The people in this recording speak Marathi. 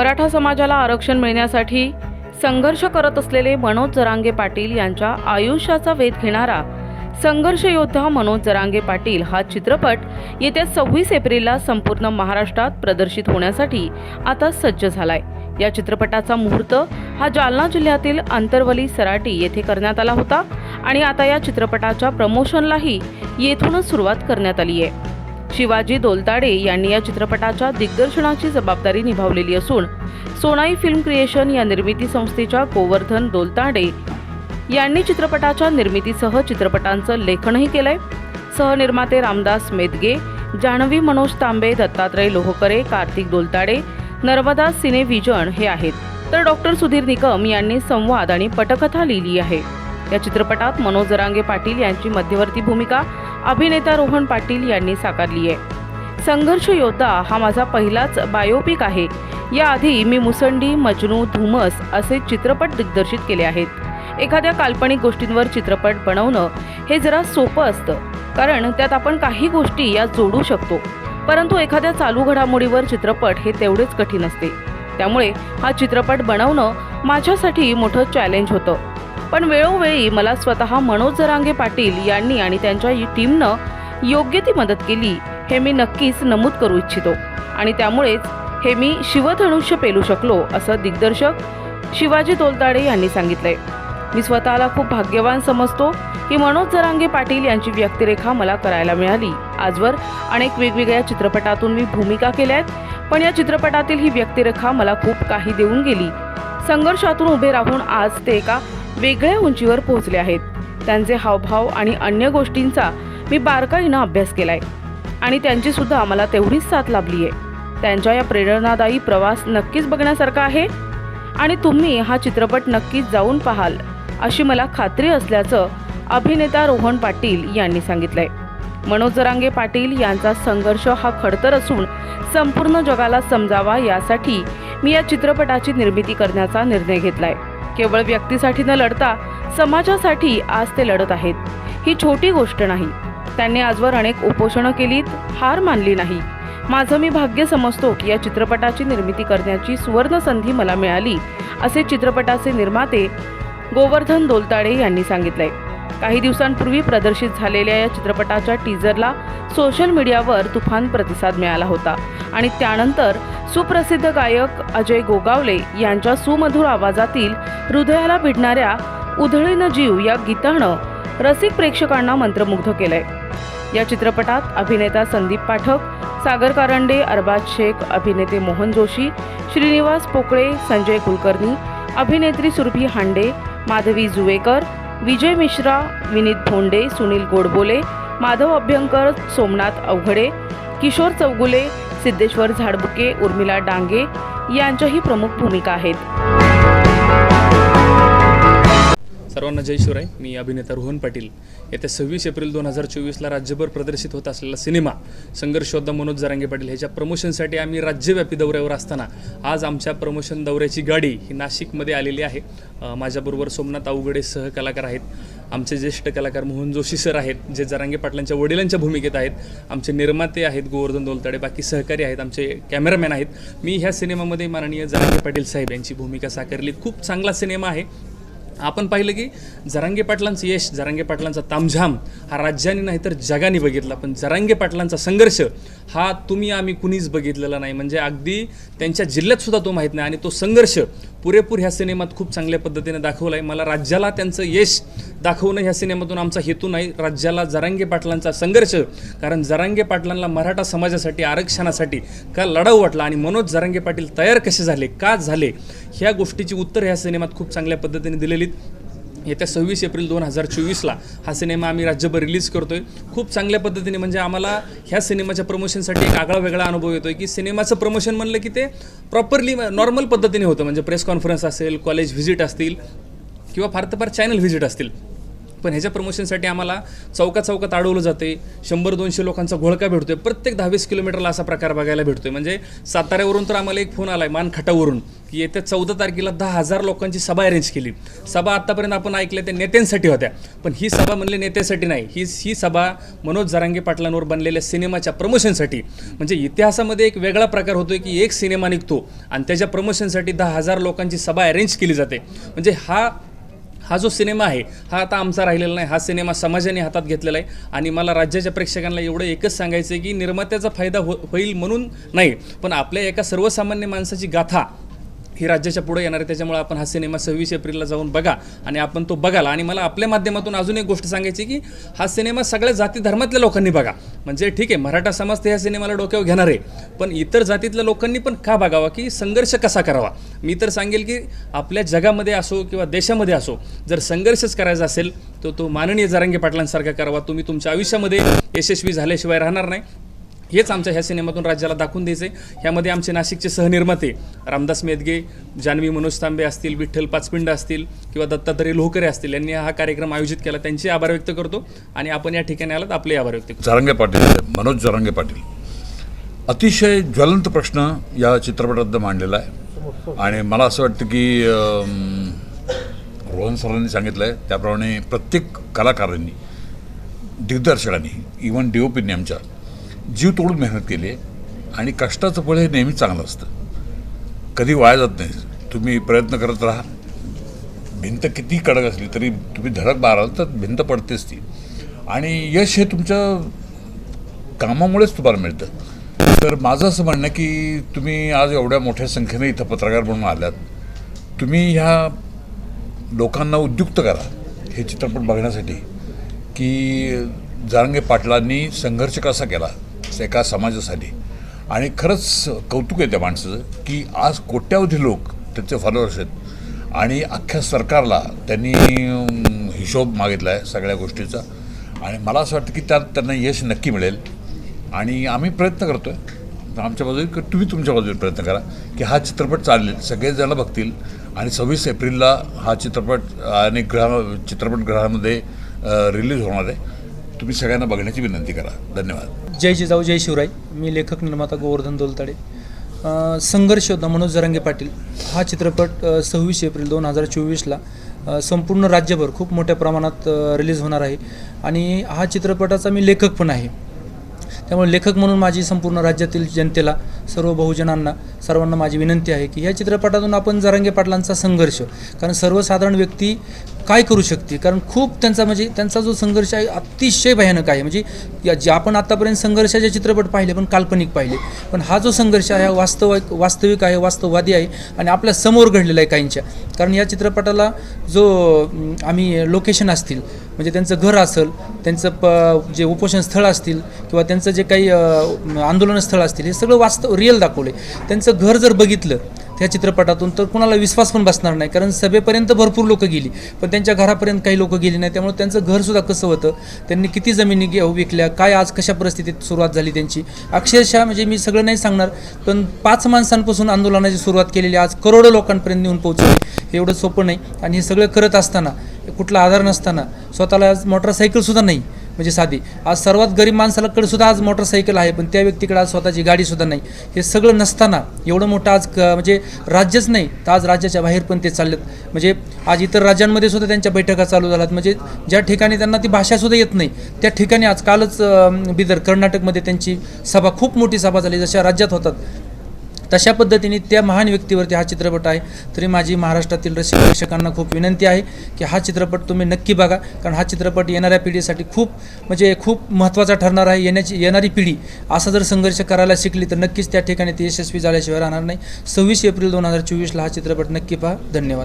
मराठा समाजाला आरक्षण मिळण्यासाठी संघर्ष करत असलेले मनोज जरांगे पाटील यांच्या आयुष्याचा वेध घेणारा संघर्ष योद्धा मनोज जरांगे पाटील हा चित्रपट येत्या सव्वीस एप्रिलला संपूर्ण महाराष्ट्रात प्रदर्शित होण्यासाठी आता सज्ज झालाय. या चित्रपटाचा मुहूर्त हा जालना जिल्ह्यातील अंतरवली सराटी येथे करण्यात आला होता आणि आता या चित्रपटाच्या प्रमोशनलाही येथूनच सुरुवात करण्यात आली आहे. शिवाजी दोलताडे यांनी या चित्रपटाच्या दिग्दर्शनाची जबाबदारी निभावलेली असून सोनाई फिल्म क्रिएशन या निर्मिती संस्थेच्या गोवर्धन दोलताडे यांनी चित्रपटाच्या निर्मितीसह चित्रपटांचं लेखनही केलंय. सहनिर्माते रामदास मेदगे जान्हवी मनोज तांबे दत्तात्रय लोहकरे कार्तिक दोलताडे नर्मदा सिने विजन हे आहेत. तर डॉक्टर सुधीर निकम यांनी संवाद आणि पटकथा लिहिली आहे. या चित्रपटात मनोज जरांगे पाटील यांची मध्यवर्ती भूमिका अभिनेता रोहन पाटील यांनी साकारली आहे. संघर्ष योद्धा हा माझा पहिलाच बायोपिक आहे. याआधी मी मुसंडी मजनू धुमस असे चित्रपट दिग्दर्शित केले आहेत. एखाद्या काल्पनिक गोष्टींवर चित्रपट बनवणं हे जरा सोपं असतं कारण त्यात आपण काही गोष्टी या जोडू शकतो. परंतु एखाद्या चालू घडामोडीवर चित्रपट हे तेवढेच कठीण असते. त्यामुळे हा चित्रपट बनवणं माझ्यासाठी मोठं चॅलेंज होतं. पण वेळोवेळी मला स्वतः मनोज जरांगे पाटील यांनी आणि त्यांच्या टीमनं योग्य ती मदत केली हे मी नक्कीच नमूद करू इच्छितो. आणि त्यामुळेच हे मी शिवधनुष्य पेलू शकलो असं दिग्दर्शक शिवाजी तोलताडे यांनी सांगितलंय. मी स्वतःला खूप भाग्यवान समजतो की मनोज जरांगे पाटील यांची व्यक्तिरेखा मला करायला मिळाली. आजवर अनेक वेगवेगळ्या चित्रपटातून मी भूमिका केल्या आहेत पण या चित्रपटातील ही व्यक्तिरेखा मला खूप काही देऊन गेली. संघर्षातून उभे राहून आज ते एका वेगळ्या उंचीवर पोहोचले आहेत. त्यांचे हावभाव आणि अन्य गोष्टींचा मी बारकाईनं अभ्यास केलाय. आणि त्यांची सुद्धा मला तेवढीच साथ लाभली आहे त्यांच्या या प्रेरणादायी प्रवास नक्कीच बघण्यासारखा आहे. आणि तुम्ही हा चित्रपट नक्कीच जाऊन पाहाल अशी मला खात्री असल्याचं अभिनेता रोहन पाटील यांनी सांगितलंय. मनोज जरांगे पाटील यांचा संघर्ष हा खडतर असून संपूर्ण जगाला समजावा यासाठी मी या चित्रपटाची निर्मिती करण्याचा निर्णय घेतलाय. केवळ व्यक्तीसाठी न लढता समाजासाठी आज ते लढत आहेत. ही छोटी गोष्ट नाही. त्यांनी आजवर अनेक उपोषणं केलीत हार मानली नाही. माझं मी भाग्य समजतो की या चित्रपटाची निर्मिती करण्याची सुवर्ण संधी मला मिळाली असे चित्रपटाचे निर्माते गोवर्धन दोलताडे यांनी सांगितलंय. काही दिवसांपूर्वी प्रदर्शित झालेल्या या चित्रपटाच्या टीजरला सोशल मीडियावर तुफान प्रतिसाद मिळाला होता आणि त्यानंतर सुप्रसिद्ध गायक अजय गोगावले यांच्या सुमधुर आवाजातील हृदयाला भिडणाऱ्या उधळीनं जीव या गीतानं रसिक प्रेक्षकांना मंत्रमुग्ध केलंय. या चित्रपटात अभिनेता संदीप पाठक सागर कारंडे अरबाज शेख अभिनेते मोहन जोशी श्रीनिवास पोकळे संजय कुलकर्णी अभिनेत्री सुरभी हांडे माधवी जुवेकर विजय मिश्रा विनीत भोंडे सुनील गोडबोले माधव अभ्यंकर सोमनाथ अवघडे किशोर चौगुले सिद्धेश्वर झाडबुके उर्मिला डांगे यांच्याही प्रमुख भूमिका आहेत. सर्वांना जय शिवराय. मी अभिनेता रोहन पाटील. येत्या सव्वीस एप्रिल दोन हजार चोवीसला राज्यभर प्रदर्शित होत असलेला सिनेमा संघर्षोद्धा मनोज जरांगे पाटील ह्याच्या प्रमोशनसाठी आम्ही राज्यव्यापी दौऱ्यावर असताना आज आमच्या प्रमोशन दौऱ्याची गाडी ही नाशिकमध्ये आलेली आहे. माझ्याबरोबर सोमनाथ अवघडे सहकलाकार आहेत. आमचे ज्येष्ठ कलाकार मोहन जोशी सर आहेत जे जरांगे पाटलांच्या वडिलांच्या भूमिकेत आहेत. आमचे निर्माते आहेत गोवर्धन दोलतडे बाकी सहकारी आहेत आमचे कॅमेरामॅन आहेत. मी ह्या सिनेमामध्ये माननीय जरांगे पाटील साहेब यांची भूमिका साकारली. खूप चांगला सिनेमा आहे. आपण पाहिलं की जरांगे पाटलांचं यश जरांगे पाटलांचा तामझाम हा राज्याने नाही तर जगाने बघितला. पण जरांगे पाटलांचा संघर्ष हा तुम्ही आम्ही कुणीच बघितलेला नाही. म्हणजे अगदी त्यांच्या जिल्ह्यातसुद्धा तो माहीत नाही. आणि तो संघर्ष पुरेपूर ह्या सिनेमात खूप चांगल्या पद्धतीने दाखवला आहे मला राज्याला त्यांचं यश दाखवणं ह्या सिनेमातून आमचा हेतू नाही. राज्याला जरांगे पाटलांचा संघर्ष कारण जरांगे पाटलांना मराठा समाजासाठी आरक्षणासाठी का लढाऊ वाटला आणि मनोज जरांगे पाटील तयार कसे झाले का झाले ह्या गोष्टीची उत्तर ह्या सिनेमात खूप चांगल्या पद्धतीने दिलेलीत. येत्या सव्वीस एप्रिल दोन हजार चोवीसला हा सिनेमा आम्ही राज्यभर रिलीज करतो आहे खूप चांगल्या पद्धतीने म्हणजे आम्हाला ह्या सिनेमाच्या प्रमोशनसाठी एक आगळा वेगळा अनुभव येतो आहे की सिनेमाचं प्रमोशन म्हणलं की ते प्रॉपरली नॉर्मल पद्धतीने होतं. म्हणजे प्रेस कॉन्फरन्स असेल कॉलेज व्हिजिट असतील किंवा फार तर फार चॅनल व्हिजिट असतील. पण ह्याच्या प्रमोशनसाठी आम्हाला चौका चौकात अडवलं जाते. शंभर दोनशे लोकांचा घोळका भेटतोय. प्रत्येक दहावीस किलोमीटरला असा प्रकार बघायला भेटतोय. म्हणजे साताऱ्यावरून तर आम्हाला एक फोन आलाय मानखटावरून की येत्या चौदा तारखेला दहा हजार लोकांची सभा अरेंज केली. सभा आत्तापर्यंत आपण ऐकल्या त्या नेत्यांसाठी होत्या. पण ही सभा म्हणले नेत्यासाठी नाही. ही ही सभा मनोज जरांगे पाटलांवर बनलेल्या सिनेमाच्या प्रमोशनसाठी म्हणजे इतिहासामध्ये एक वेगळा प्रकार होतोय की एक सिनेमा निघतो आणि त्याच्या प्रमोशनसाठी दहा हजार लोकांची सभा अरेंज केली जाते. म्हणजे हा हा जो सिनेमा आहे हा आता आमचा राहिलेला नाही. हा सिनेमा समाजाने हातात घेतलेला आहे. आणि मला राज्याच्या प्रेक्षकांना एवढं एकच सांगायचं आहे की निर्मात्याचा फायदा हो होईल म्हणून नाही. पण आपल्या एका सर्वसामान्य माणसाची गाथा ही राज्याच्या पुढे येणार आहे. त्याच्यामुळे आपण हा सिनेमा सव्वीस एप्रिलला जाऊन बघा आणि आपण तो बघाल. आणि मला आपल्या माध्यमातून अजून एक गोष्ट सांगायची की हा सिनेमा सगळ्या जाती धर्मातल्या लोकांनी बघा. म्हणजे ठीक आहे मराठा समाज तर ह्या सिनेमाला डोक्यावर घेणार आहे. पण इतर जातीतल्या लोकांनी पण का बघावा की संघर्ष कसा करावा? मी तर सांगेल की आपल्या जगामध्ये असो किंवा देशामध्ये असो जर संघर्षच करायचा असेल तर तो माननीय जरांगे पाटलांसारखा करावा. तुम्ही तुमच्या आयुष्यामध्ये यशस्वी झाल्याशिवाय राहणार नाही. हेच आमच्या ह्या सिनेमातून राज्याला दाखवून द्यायचं आहे ह्यामध्ये आमचे नाशिकचे सहनिर्माते रामदास मेदगे जान्हवी मनोज तांबे असतील विठ्ठल पाचपिंड असतील किंवा दत्तात्रय लोहकरे असतील यांनी हा कार्यक्रम आयोजित केला. त्यांचे आभार व्यक्त करतो आणि आपण या ठिकाणी आलात आपले आभार व्यक्त करतो. जरांगे पाटील मनोज जरांगे पाटील. अतिशय ज्वलंत प्रश्न या चित्रपटात मांडलेला आहे. आणि मला असं वाटतं की रोहन सरांनी सांगितलं आहे त्याप्रमाणे प्रत्येक कलाकारांनी दिग्दर्शकांनी इवन डी ओ पीने आमच्या जीव तोडून मेहनत केली आहे आणि कष्टाचं फळ हे नेहमी चांगलं असतं. कधी वाया जात नाही. तुम्ही प्रयत्न करत राहा. भिंत किती कडक असली तरी तुम्ही धडक माराल तर भिंत पडतेच ती. आणि यश हे तुमच्या कामामुळेच तुम्हाला मिळतं. तर माझं असं म्हणणं आहे की तुम्ही आज एवढ्या मोठ्या संख्येने इथं पत्रकार म्हणून आल्यात. तुम्ही ह्या लोकांना उद्युक्त करा. हे चित्रपट बघण्यासाठी. की जारंगे पाटलांनी संघर्ष कसा केला? एका समाजासाठी. आणि खरंच कौतुक आहे त्या माणसाचं की आज कोट्यावधी लोक त्याचे फॉलोअर्स आहेत. आणि अख्ख्या सरकारला त्यांनी हिशोब मागितला आहे सगळ्या गोष्टीचा. आणि मला असं वाटतं की त्यात त्यांना यश नक्की मिळेल. आणि आम्ही प्रयत्न करतो आहे आमच्या बाजूने तुम्ही तुमच्या बाजूने प्रयत्न करा की हा चित्रपट चालेल. सगळेच जण बघतील. आणि सव्वीस एप्रिलला हा चित्रपट आणि ग्रह चित्रपटगृहामध्ये रिलीज होणार आहे. तुम्ही सगळ्यांना बघण्याची विनंती करा. धन्यवाद. जय जिजाऊ जय शिवराय. मी लेखक निर्माता गोवर्धन दोलताडे. संघर्ष योद्धा मनोज जरांगे पाटील. हा चित्रपट सव्वीस एप्रिल दोन हजार चोवीसला संपूर्ण राज्यभर खूप मोठ्या प्रमाणात रिलीज होणार आहे. आणि हा चित्रपटाचा मी लेखक पण आहे. त्यामुळे लेखक म्हणून माझी संपूर्ण राज्यातील जनतेला सर्व बहुजनांना सर्वांना माझी विनंती आहे की या चित्रपटातून आपण जरांगे पाटलांचा संघर्ष कारण सर्वसाधारण व्यक्ती काय करू शकते? कारण खूप त्यांचा म्हणजे त्यांचा जो संघर्ष आहे अतिशय भयानक आहे. म्हणजे या जे आपण आत्तापर्यंत संघर्षाचे चित्रपट पाहिले पण काल्पनिक पाहिले पण हा जो संघर्ष आहे हा वास्तविक वास्तविक आहे वास्तववादी आहे आणि आपल्यासमोर घडलेला आहे काहींच्या. कारण या चित्रपटाला जो आम्ही लोकेशन असतील म्हणजे त्यांचं घर असेल त्यांचं प जे उपोषण स्थळ असतील किंवा त्यांचं जे काही आंदोलन स्थळ असतील हे सगळं वास्तव रिअल दाखवले त्यांचं घर जर बघितलं त्या चित्रपटातून तर कुणाला विश्वास पण बसणार नाही. कारण सभेपर्यंत भरपूर लोक गेली. पण त्यांच्या घरापर्यंत काही लोक गेली नाही. त्यामुळे त्यांचं घरसुद्धा कसं होतं त्यांनी किती जमिनी घेऊ विकल्या काय आज कशा परिस्थितीत सुरुवात झाली त्यांची? अक्षरशः म्हणजे मी सगळं नाही सांगणार पण पाच माणसांपासून आंदोलनाची सुरुवात केलेली आज करोडो लोकांपर्यंत नेऊन पोहोचली. हे एवढं सोपं नाही. आणि हे सगळं करत असताना कुठला आधार नसताना स्वतःला आज मोटरसायकलसुद्धा नाही. म्हणजे साधी. आज सर्वात गरीब माणसालाकडे सुद्धा आज मोटरसायकल आहे पण त्या व्यक्तीकडे आज स्वतःची गाडीसुद्धा नाही. हे सगळं नसताना एवढं मोठं आज म्हणजे राज्यच नाही तर आज राज्याच्या बाहेर पण ते चाललेत. म्हणजे आज इतर राज्यांमध्ये सुद्धा त्यांच्या बैठका चालू झाल्यात. म्हणजे ज्या ठिकाणी त्यांना ती भाषासुद्धा येत नाही त्या ठिकाणी आज कालच बिदर कर्नाटकमध्ये त्यांची सभा खूप मोठी सभा झाली जशा राज्यात होतात. तशा पद्धतीने त्या महान व्यक्तीवरती हा चित्रपट आहे. तरी माझी महाराष्ट्रातील रसिक प्रेक्षकांना खूप विनंती आहे की हा चित्रपट तुम्ही नक्की बघा. कारण हा चित्रपट येणाऱ्या पिढीसाठी खूप म्हणजे खूप महत्त्वाचा ठरणार आहे. येण्याची येणारी पिढी असा जर संघर्ष करायला शिकली तर नक्कीच त्या ठिकाणी ते यशस्वी झाल्याशिवाय राहणार नाही. सव्वीस एप्रिल दोन हजार चोवीसला हा चित्रपट नक्की पहा. धन्यवाद.